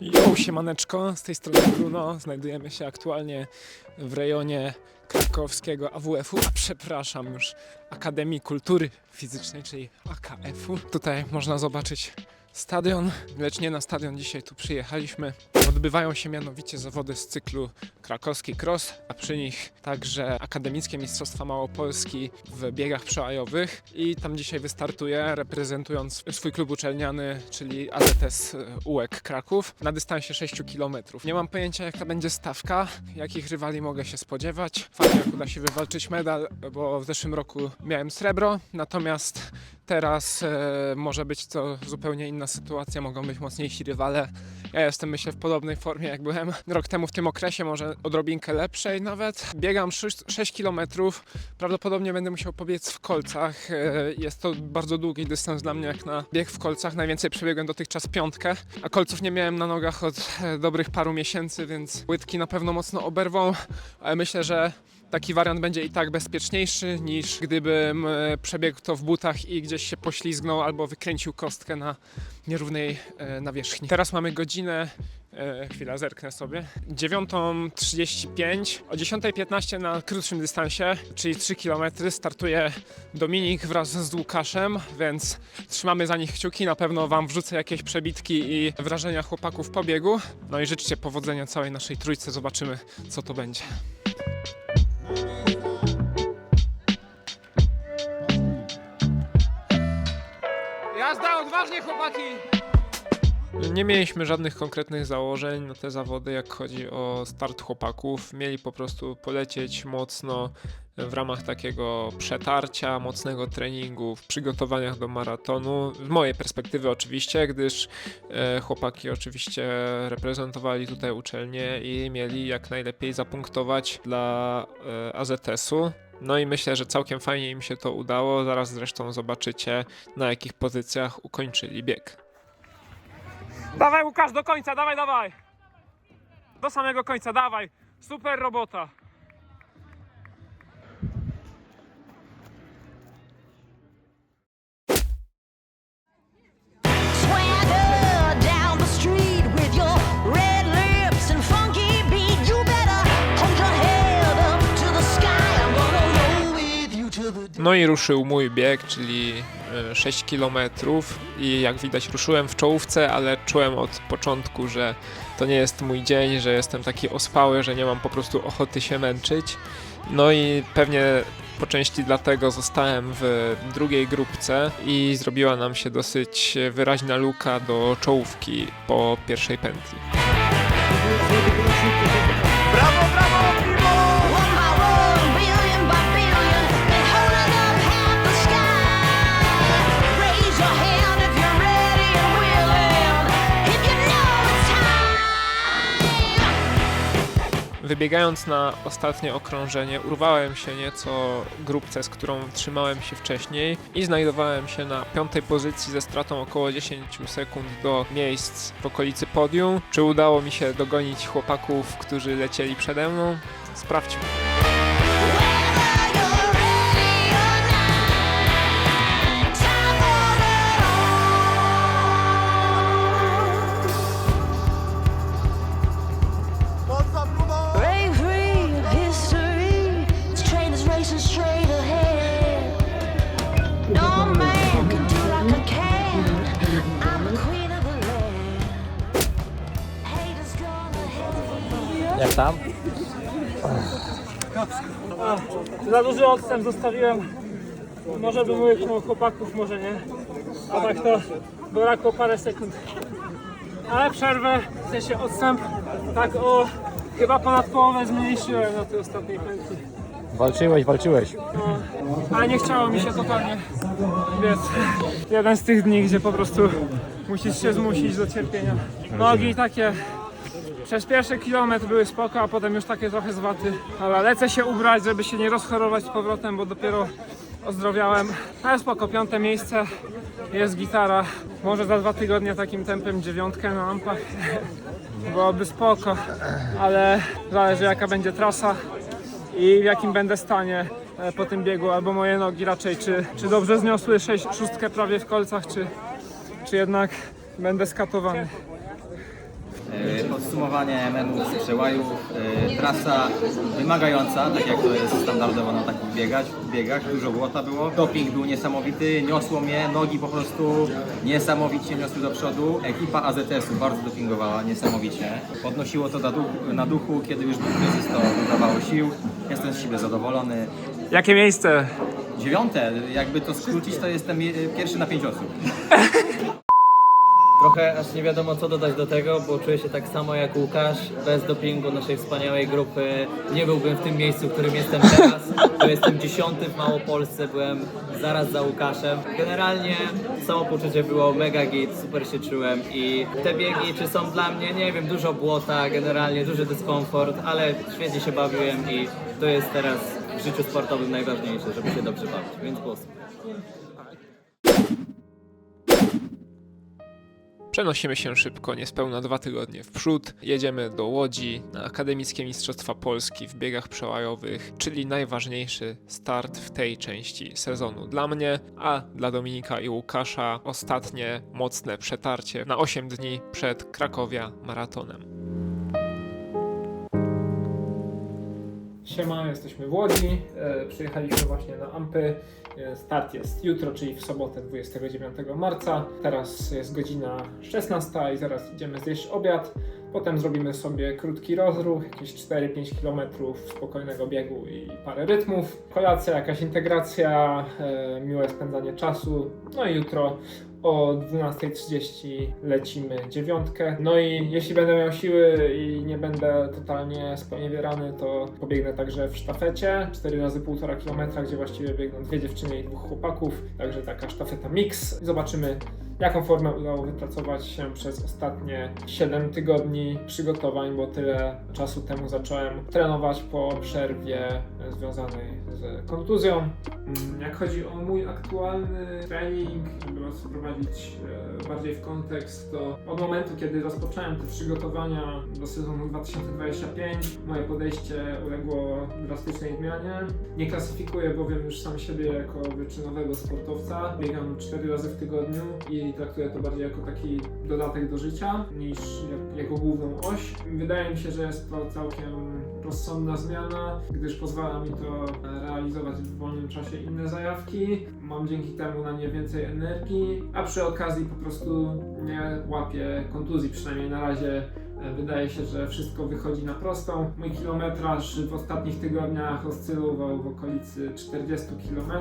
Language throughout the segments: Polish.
Jo, siemaneczko, z tej strony Bruno. Znajdujemy się aktualnie w rejonie krakowskiego AWF-u, a przepraszam już, Akademii Kultury Fizycznej, czyli AKF-u. Tutaj można zobaczyć stadion, lecz nie na stadion dzisiaj tu przyjechaliśmy. Odbywają się mianowicie zawody z cyklu krakowski cross, a przy nich także Akademickie Mistrzostwa Małopolski w biegach przełajowych i tam dzisiaj wystartuję reprezentując swój klub uczelniany, czyli AZS UEK Kraków na dystansie 6 km. Nie mam pojęcia jaka będzie stawka, jakich rywali mogę się spodziewać. Fajnie jak uda się wywalczyć medal, bo w zeszłym roku miałem srebro, natomiast teraz e, może być to zupełnie inna sytuacja, mogą być mocniejsi rywale. Ja jestem myślę w podobnej formie jak byłem rok temu w tym okresie, może odrobinkę lepszej nawet. Biegam 6, 6 km, prawdopodobnie będę musiał pobiec w kolcach. E, Jest to bardzo długi dystans dla mnie jak na bieg w kolcach. Najwięcej przebiegłem dotychczas piątkę, a kolców nie miałem na nogach od e, dobrych paru miesięcy, więc łydki na pewno mocno oberwą, ale myślę, że taki wariant będzie i tak bezpieczniejszy niż gdybym e, przebiegł to w butach i gdzieś się poślizgnął albo wykręcił kostkę na nierównej e, nawierzchni. Teraz mamy godzinę, e, chwila zerknę sobie, 9.35. O 10.15 na krótszym dystansie, czyli 3 km startuje Dominik wraz z Łukaszem, więc trzymamy za nich kciuki. Na pewno Wam wrzucę jakieś przebitki i wrażenia chłopaków po biegu. No i życzcie powodzenia całej naszej trójce, zobaczymy co to będzie. Jazda, odważnie chłopaki! Nie mieliśmy żadnych konkretnych założeń na te zawody, jak chodzi o start chłopaków. Mieli po prostu polecieć mocno w ramach takiego przetarcia, mocnego treningu w przygotowaniach do maratonu. Z mojej perspektywy oczywiście, gdyż e, chłopaki oczywiście reprezentowali tutaj uczelnię i mieli jak najlepiej zapunktować dla e, AZS-u. No i myślę, że całkiem fajnie im się to udało. Zaraz zresztą zobaczycie, na jakich pozycjach ukończyli bieg. Dawaj Łukasz do końca, dawaj, dawaj! Do samego końca, dawaj! Super robota! No i ruszył mój bieg, czyli e, 6 km i jak widać ruszyłem w czołówce, ale czułem od początku, że to nie jest mój dzień, że jestem taki ospały, że nie mam po prostu ochoty się męczyć. No i pewnie po części dlatego zostałem w drugiej grupce i zrobiła nam się dosyć wyraźna luka do czołówki po pierwszej pętli. Wybiegając na ostatnie okrążenie, urwałem się nieco grupce, z którą trzymałem się wcześniej i znajdowałem się na piątej pozycji ze stratą około 10 sekund do miejsc w okolicy podium. Czy udało mi się dogonić chłopaków, którzy lecieli przede mną? Sprawdźmy. Za duży odstęp zostawiłem. Może bym łyknął chłopaków, może nie. A tak to brakło parę sekund. Ale przerwę, w sensie odstęp, tak o chyba ponad połowę zmniejszyłem na tej ostatniej pętli. Walczyłeś, walczyłeś. Ale nie chciało mi się totalnie. Więc jeden z tych dni, gdzie po prostu musisz się zmusić do cierpienia. Nogi takie przez pierwszy kilometr były spoko, a potem już takie trochę zwaty. Ale lecę się ubrać, żeby się nie rozchorować z powrotem, bo dopiero ozdrowiałem. Ale spoko, piąte miejsce, jest gitara. Może za dwa tygodnie takim tempem dziewiątkę na ampach. Byłoby spoko, ale zależy jaka będzie trasa i w jakim będę stanie e, po tym biegu, albo moje nogi raczej, czy, czy dobrze zniosły sześć, szóstkę prawie w kolcach, czy, czy jednak będę skatowany. Podsumowanie memów z przełajów. E, Trasa wymagająca, tak jak to jest standardowo na takich biegać, biegach. Dużo błota było. Doping był niesamowity, niosło mnie, nogi po prostu niesamowicie niosły do przodu. Ekipa AZS-u bardzo dopingowała, niesamowicie. Podnosiło to na duchu, na duchu kiedy już był kryzys, to dodawało sił. Jestem z siebie zadowolony. Jakie miejsce? Dziewiąte, jakby to skrócić, to jestem je- pierwszy na pięć osób. Trochę aż nie wiadomo co dodać do tego, bo czuję się tak samo jak Łukasz. Bez dopingu naszej wspaniałej grupy nie byłbym w tym miejscu, w którym jestem teraz. To jestem dziesiąty w Małopolsce, byłem zaraz za Łukaszem. Generalnie samopoczucie było mega git, super się czułem i te biegi czy są dla mnie, nie wiem, dużo błota, generalnie duży dyskomfort, ale świetnie się bawiłem i to jest teraz w życiu sportowym najważniejsze, żeby się dobrze bawić, więc głos. Przenosimy się szybko, niespełna dwa tygodnie w przód. Jedziemy do Łodzi na Akademickie Mistrzostwa Polski w biegach przełajowych, czyli najważniejszy start w tej części sezonu dla mnie, a dla Dominika i Łukasza ostatnie mocne przetarcie na 8 dni przed Krakowia maratonem. Siema, jesteśmy w Łodzi. E, przyjechaliśmy właśnie na Ampy. E, start jest jutro, czyli w sobotę 29 marca. Teraz jest godzina 16 i zaraz idziemy zjeść obiad. Potem zrobimy sobie krótki rozruch, jakieś 4-5 km spokojnego biegu i parę rytmów. Kolacja, jakaś integracja, e, miłe spędzanie czasu. No i jutro o 12.30 lecimy dziewiątkę. No i jeśli będę miał siły i nie będę totalnie sponiewierany, to pobiegnę także w sztafecie 4 razy 1,5 km, gdzie właściwie biegną dwie dziewczyny i dwóch chłopaków. Także taka sztafeta mix. Zobaczymy, jaką formę udało wypracować się przez ostatnie 7 tygodni przygotowań, bo tyle czasu temu zacząłem trenować po przerwie związanej z kontuzją. Mm, Jak chodzi o mój aktualny trening, żeby was wprowadzić e, bardziej w kontekst, to od momentu, kiedy rozpocząłem te przygotowania do sezonu 2025, moje podejście uległo drastycznej zmianie. Nie klasyfikuję bowiem już sam siebie jako wyczynowego sportowca. Biegam 4 razy w tygodniu i traktuję to bardziej jako taki dodatek do życia niż jak, jako główną oś. Wydaje mi się, że jest to całkiem rozsądna zmiana, gdyż pozwala mi to realizować w wolnym czasie inne zajawki. Mam dzięki temu na nie więcej energii, a przy okazji po prostu nie łapię kontuzji, przynajmniej na razie Wydaje się, że wszystko wychodzi na prostą. Mój kilometraż w ostatnich tygodniach oscylował w okolicy 40 km.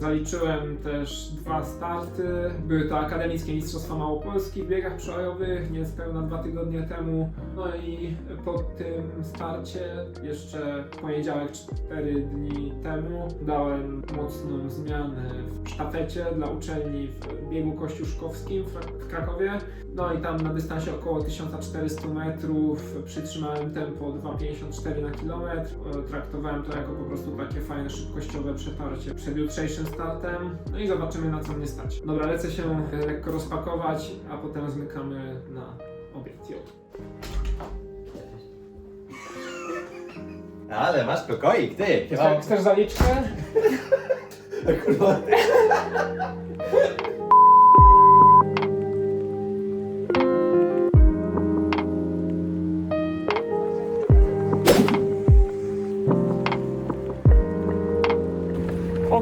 Zaliczyłem też dwa starty. Były to Akademickie Mistrzostwa Małopolski w biegach przełajowych niespełna dwa tygodnie temu. No i po tym starcie jeszcze poniedziałek 4 dni temu dałem mocną zmianę w sztafecie dla uczelni w biegu kościuszkowskim w Krakowie. No i tam na dystansie około 1400 metrów przytrzymałem tempo 2,54 na kilometr. E, Traktowałem to jako po prostu takie fajne, szybkościowe przetarcie przed jutrzejszym startem. No i zobaczymy na co mnie stać. Dobra, lecę się e, lekko rozpakować, a potem zmykamy na obiad. Jo. Ale masz pokoik, ty! Chcesz, chcesz zaliczkę?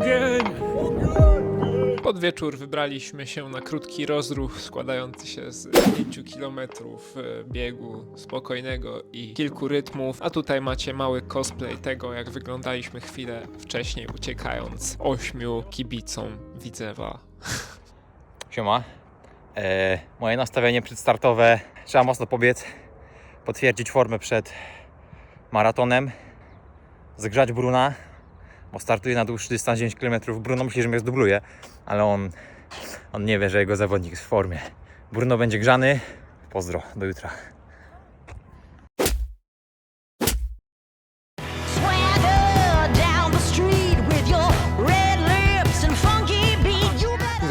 Ogień! Pod wieczór wybraliśmy się na krótki rozruch składający się z 5 km biegu spokojnego i kilku rytmów. A tutaj macie mały cosplay tego, jak wyglądaliśmy chwilę wcześniej, uciekając ośmiu kibicom Widzewa. Siema. E, moje nastawienie przedstartowe. Trzeba mocno pobiec, potwierdzić formę przed maratonem, zgrzać Bruna, bo startuje na dłuższy dystans 10 km. Bruno myśli, że mnie zdubluje, ale on, on nie wie, że jego zawodnik jest w formie. Bruno będzie grzany. Pozdro, do jutra.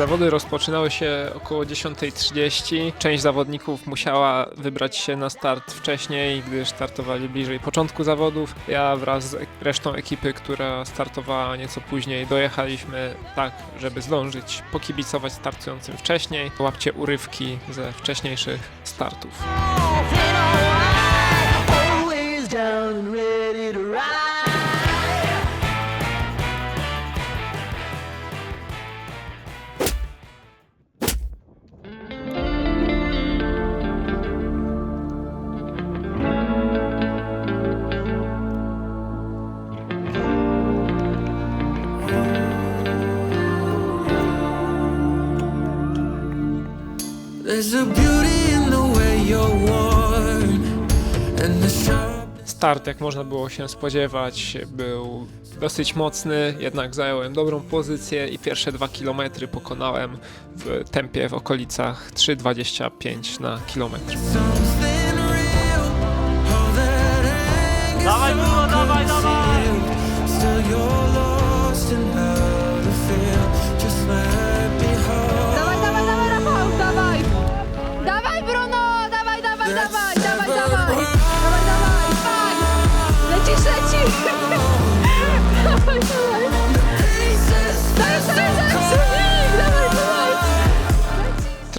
Zawody rozpoczynały się około 10.30. Część zawodników musiała wybrać się na start wcześniej, gdyż startowali bliżej początku zawodów. Ja wraz z resztą ekipy, która startowała nieco później, dojechaliśmy tak, żeby zdążyć pokibicować startującym wcześniej. Łapcie urywki ze wcześniejszych startów. Start, jak można było się spodziewać, był dosyć mocny, jednak zająłem dobrą pozycję i pierwsze dwa kilometry pokonałem w tempie w okolicach 3,25 na kilometr.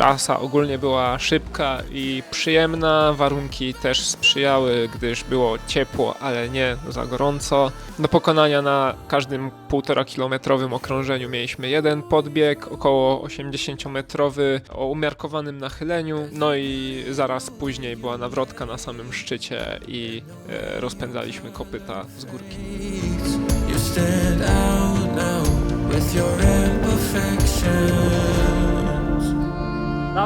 Trasa ogólnie była szybka i przyjemna, warunki też sprzyjały, gdyż było ciepło, ale nie za gorąco. Do pokonania na każdym 1,5 kilometrowym okrążeniu mieliśmy jeden podbieg, około 80-metrowy o umiarkowanym nachyleniu, no i zaraz później była nawrotka na samym szczycie i e, rozpędzaliśmy kopyta z górki.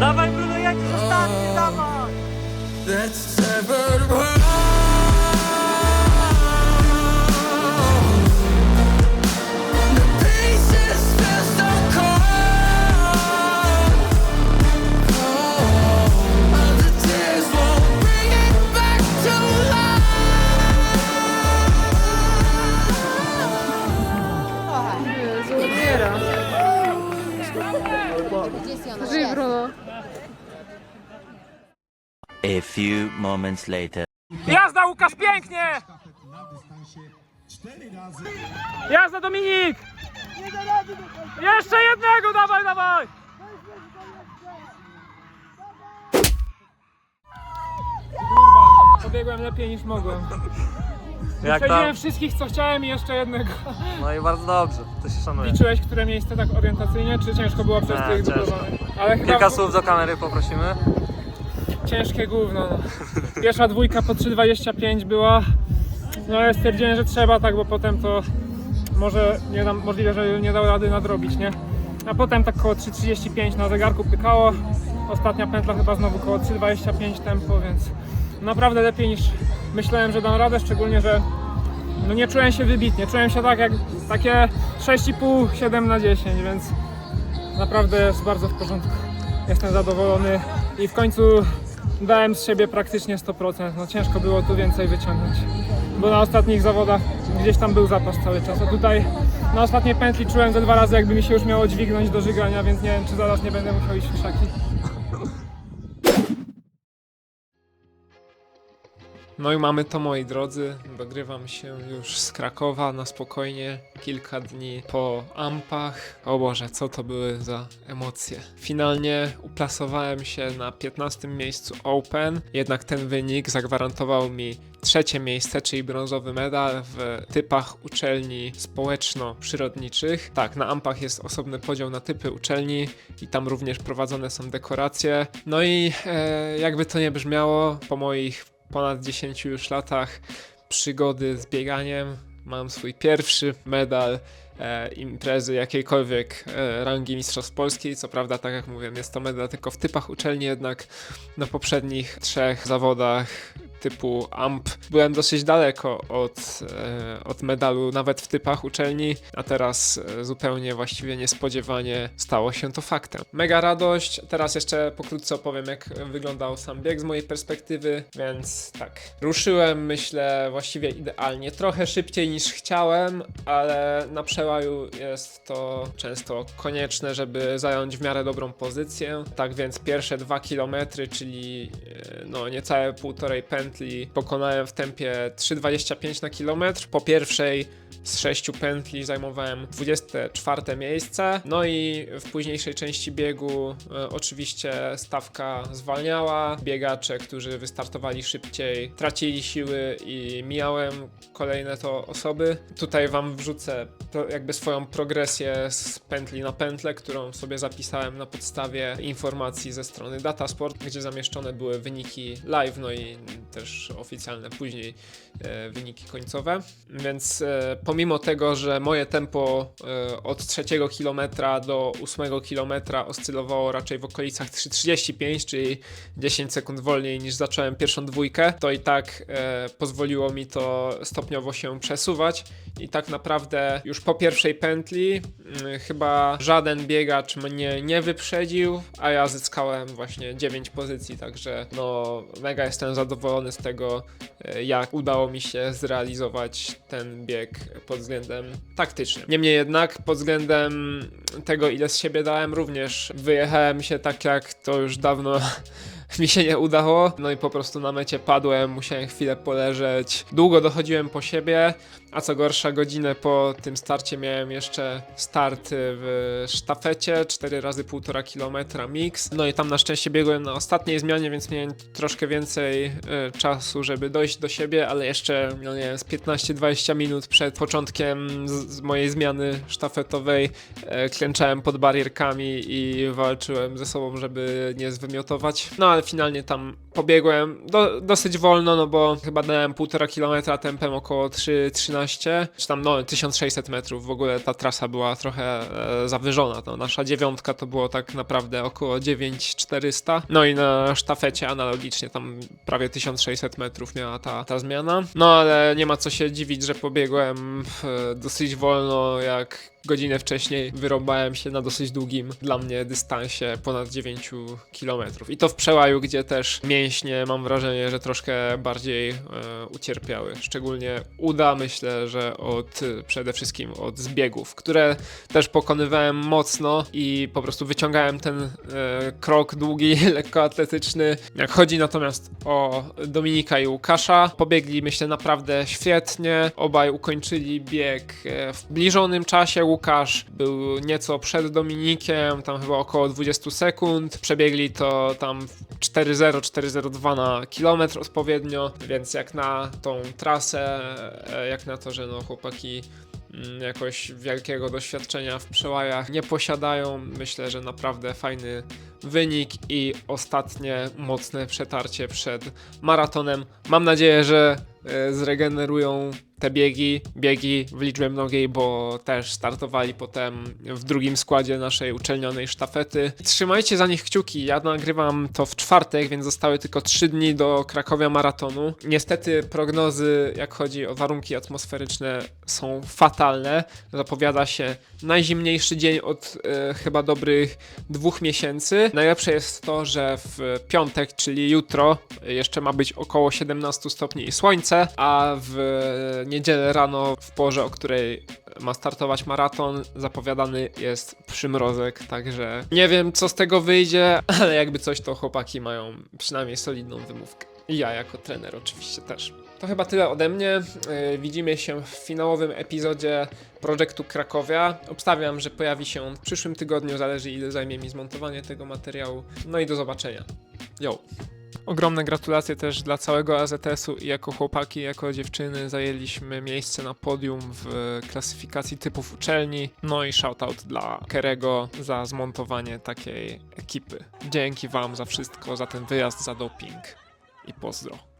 Dawaj Bruno, A few moments later. Jazda Łukasz, pięknie! Jazda Dominik! Jeszcze jednego, dawaj, dawaj! Kurwa, pobiegłem lepiej niż mogłem. Jak tam? wszystkich, co chciałem i jeszcze jednego. No i bardzo dobrze, to się szanuje. Liczyłeś, które miejsce tak orientacyjnie, czy ciężko było przez Nie, tych ciężko. dublowany? Ale chyba Kilka słów do kamery poprosimy. Ciężkie gówno. No. Pierwsza dwójka po 3,25 była. No ale stwierdziłem, że trzeba tak, bo potem to może nie dam, możliwe, że nie dał rady nadrobić, nie? A potem tak koło 3,35 na zegarku pykało. Ostatnia pętla chyba znowu koło 3,25 tempo, więc naprawdę lepiej niż myślałem, że dam radę, szczególnie, że no nie czułem się wybitnie. Czułem się tak jak takie 6,5, 7 na 10, więc naprawdę jest bardzo w porządku. Jestem zadowolony i w końcu dałem z siebie praktycznie 100%. No ciężko było tu więcej wyciągnąć, bo na ostatnich zawodach gdzieś tam był zapas cały czas, a tutaj na ostatniej pętli czułem ze dwa razy jakby mi się już miało dźwignąć do żygania, więc nie wiem czy zaraz nie będę musiał iść w krzaki. No i mamy to moi drodzy, dogrywam się już z Krakowa na spokojnie, kilka dni po Ampach. O Boże, co to były za emocje. Finalnie uplasowałem się na 15 miejscu Open, jednak ten wynik zagwarantował mi trzecie miejsce, czyli brązowy medal w typach uczelni społeczno-przyrodniczych. Tak, na Ampach jest osobny podział na typy uczelni i tam również prowadzone są dekoracje. No i e, jakby to nie brzmiało, po moich ponad 10 już latach przygody z bieganiem mam swój pierwszy medal e, imprezy jakiejkolwiek e, rangi Mistrzostw Polski. Co prawda, tak jak mówię, jest to medal tylko w typach uczelni, jednak na poprzednich trzech zawodach typu AMP. Byłem dosyć daleko od, e, od medalu nawet w typach uczelni, a teraz e, zupełnie właściwie niespodziewanie stało się to faktem. Mega radość, teraz jeszcze pokrótce opowiem jak wyglądał sam bieg z mojej perspektywy, więc tak, ruszyłem myślę właściwie idealnie, trochę szybciej niż chciałem, ale na przełaju jest to często konieczne, żeby zająć w miarę dobrą pozycję, tak więc pierwsze dwa kilometry, czyli e, no niecałe półtorej pętli pokonałem w tempie 3,25 na kilometr. Po pierwszej z sześciu pętli zajmowałem 24 miejsce. No i w późniejszej części biegu e, oczywiście stawka zwalniała. Biegacze, którzy wystartowali szybciej, tracili siły i mijałem kolejne to osoby. Tutaj wam wrzucę pro, jakby swoją progresję z pętli na pętlę, którą sobie zapisałem na podstawie informacji ze strony Datasport, gdzie zamieszczone były wyniki live, no i też oficjalne później e, wyniki końcowe. Więc e, pomimo tego, że moje tempo e, od trzeciego kilometra do ósmego kilometra oscylowało raczej w okolicach 3.35, czyli 10 sekund wolniej niż zacząłem pierwszą dwójkę, to i tak e, pozwoliło mi to stopniowo się przesuwać. I tak naprawdę już po pierwszej pętli mm, chyba żaden biegacz mnie nie wyprzedził, a ja zyskałem właśnie 9 pozycji, także no mega jestem zadowolony z tego, e, jak udało mi się zrealizować ten bieg pod względem taktycznym. Niemniej jednak pod względem tego, ile z siebie dałem, również wyjechałem się tak, jak to już dawno mi się nie udało. No i po prostu na mecie padłem, musiałem chwilę poleżeć. Długo dochodziłem po siebie, a co gorsza, godzinę po tym starcie miałem jeszcze start w sztafecie, 4 razy 1,5 kilometra mix. No i tam na szczęście biegłem na ostatniej zmianie, więc miałem troszkę więcej e, czasu, żeby dojść do siebie, ale jeszcze, no nie wiem, z 15-20 minut przed początkiem z, z mojej zmiany sztafetowej e, klęczałem pod barierkami i walczyłem ze sobą, żeby nie zwymiotować. No ale finalnie tam pobiegłem do, dosyć wolno, no bo chyba dałem 1,5 kilometra tempem około 3,13, czy tam no 1600 metrów. W ogóle ta trasa była trochę e, zawyżona. To nasza dziewiątka to było tak naprawdę około 9400. No i na sztafecie analogicznie tam prawie 1600 metrów miała ta, ta zmiana. No ale nie ma co się dziwić, że pobiegłem e, dosyć wolno, jak godzinę wcześniej wyrąbałem się na dosyć długim dla mnie dystansie ponad 9 km. I to w przełaju, gdzie też mięśnie mam wrażenie, że troszkę bardziej e, ucierpiały. Szczególnie uda, myślę, że od przede wszystkim od zbiegów, które też pokonywałem mocno i po prostu wyciągałem ten e, krok długi, lekkoatletyczny. Jak chodzi natomiast o Dominika i Łukasza, pobiegli myślę naprawdę świetnie. Obaj ukończyli bieg e, w zbliżonym czasie. Łukasz był nieco przed Dominikiem, tam chyba około 20 sekund. Przebiegli to tam 4.0, 4.02 na kilometr odpowiednio, więc jak na tą trasę, e, jak na to, że no chłopaki mm, jakoś wielkiego doświadczenia w przełajach nie posiadają. Myślę, że naprawdę fajny wynik i ostatnie mocne przetarcie przed maratonem. Mam nadzieję, że e, zregenerują te biegi, biegi w liczbie mnogiej, bo też startowali potem w drugim składzie naszej uczelnionej sztafety. Trzymajcie za nich kciuki, ja nagrywam to w czwartek, więc zostały tylko 3 dni do Krakowia maratonu. Niestety prognozy, jak chodzi o warunki atmosferyczne, są fatalne. Zapowiada się najzimniejszy dzień od e, chyba dobrych dwóch miesięcy. Najlepsze jest to, że w piątek, czyli jutro, jeszcze ma być około 17 stopni i słońce, a w niedzielę rano, w porze, o której ma startować maraton, zapowiadany jest przymrozek, także nie wiem co z tego wyjdzie, ale jakby coś to chłopaki mają przynajmniej solidną wymówkę. I ja jako trener oczywiście też. To chyba tyle ode mnie. Yy, Widzimy się w finałowym epizodzie projektu Krakowia. Obstawiam, że pojawi się on w przyszłym tygodniu, zależy ile zajmie mi zmontowanie tego materiału. No i do zobaczenia. Yo! Ogromne gratulacje też dla całego AZS-u i jako chłopaki, jako dziewczyny zajęliśmy miejsce na podium w klasyfikacji typów uczelni. No i shoutout dla Kerego za zmontowanie takiej ekipy. Dzięki Wam za wszystko, za ten wyjazd, za doping i pozdro.